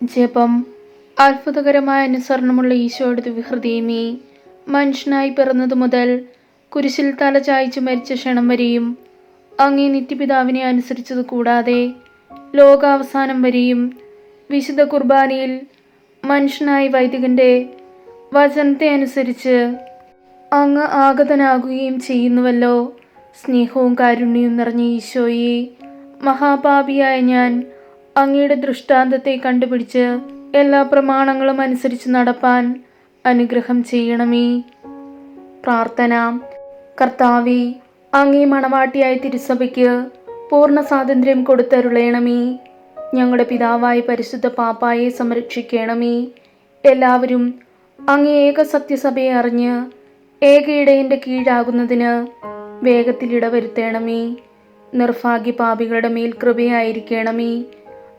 ജപം അത്ഭുതകരമായ അനുസരണമുള്ള ഈശോയുടെ വിഹൃദയമേ മനുഷ്യനായി പിറന്നതു മുതൽ കുരിശിൽ തല ചായ്ച്ചു മരിച്ച ക്ഷണം വരെയും അങ്ങേ നിത്യപിതാവിനെ അനുസരിച്ചത് കൂടാതെ ലോകാവസാനം വരെയും വിശുദ്ധ കുർബാനയിൽ മനുഷ്യനായി വൈദികന്റെ വചനത്തെ അനുസരിച്ച് അങ്ങ് ആഗതനാകുകയും ചെയ്യുന്നുവല്ലോ. സ്നേഹവും കാരുണ്യവും നിറഞ്ഞ ഈശോയെ മഹാപാപിയായ ഞാൻ അങ്ങയുടെ ദൃഷ്ടാന്തത്തെ കണ്ടുപിടിച്ച് എല്ലാ പ്രമാണങ്ങളും അനുസരിച്ച് നടപ്പാൻ അനുഗ്രഹം ചെയ്യണമേ. പ്രാർത്ഥന. കർത്താവെ അങ്ങേ മണവാട്ടിയായ തിരുസഭയ്ക്ക് പൂർണ സ്വാതന്ത്ര്യം കൊടുത്തരുളയണമേ ഞങ്ങളുടെ പിതാവായ പരിശുദ്ധ പാപ്പായെ സംരക്ഷിക്കണമേ. എല്ലാവരും അങ്ങേ ഏക സത്യസഭയെ അറിഞ്ഞ് ഏക ഇടയന്റെ കീഴാകുന്നതിന് വേഗത്തിൽ ഇടവരുത്തേണമേ. നിർഭാഗ്യ പാപികളുടെ മേൽ കൃപയായിരിക്കണമേ.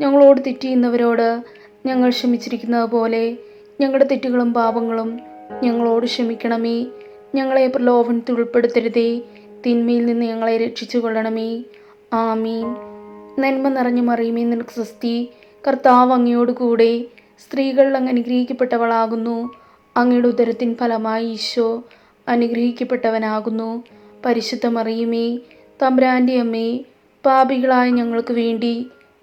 ഞങ്ങളോട് തെറ്റിയുന്നവരോട് ഞങ്ങൾ ക്ഷമിച്ചിരിക്കുന്നത് പോലെ ഞങ്ങളുടെ തെറ്റുകളും പാപങ്ങളും ഞങ്ങളോട് ക്ഷമിക്കണമേ. ഞങ്ങളെ പ്രലോഭനത്തിൽ ഉൾപ്പെടുത്തരുതേ. തിന്മയിൽ നിന്ന് ഞങ്ങളെ രക്ഷിച്ചു കൊള്ളണമേ ആമീൻ. നന്മ നിറഞ്ഞു മറിയുമേ നിനക്ക് സ്വസ്തി കർത്താവ് അങ്ങയോട് കൂടെ സ്ത്രീകളിൽ അങ്ങ് അനുഗ്രഹിക്കപ്പെട്ടവളാകുന്നു. അങ്ങയുടെ ഉദരത്തിൻ ഫലമായി ഈശോ അനുഗ്രഹിക്കപ്പെട്ടവനാകുന്നു. പരിശുദ്ധ മറിയുമേ തമ്പ്രാന്റെ അമ്മേ പാപികളായ ഞങ്ങൾക്ക് വേണ്ടി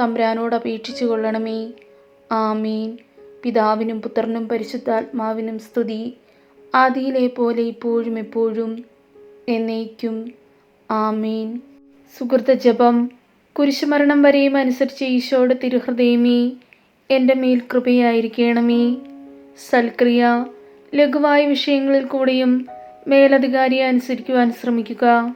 തമ്പ്രാനോട് അപേക്ഷിച്ചു കൊള്ളണമേ. ആമീൻ. പിതാവിനും പുത്രനും പരിശുദ്ധാത്മാവിനും സ്തുതി. ആദിയിലെ പോലെ ഇപ്പോഴും എപ്പോഴും എന്നേക്കും. ആമീൻ. സുഹൃത്ത ജപം. കുരിശുമരണം വരെയും അനുസരിച്ച് ഈശോയുടെ തിരുഹൃദയമേ എന്റെ മേൽ കൃപയായിരിക്കണമേ. സൽക്രിയ ലഘുവായ വിഷയങ്ങളിൽ കൂടെയും മേലധികാരിയെ അനുസരിക്കുവാൻ ശ്രമിക്കുക.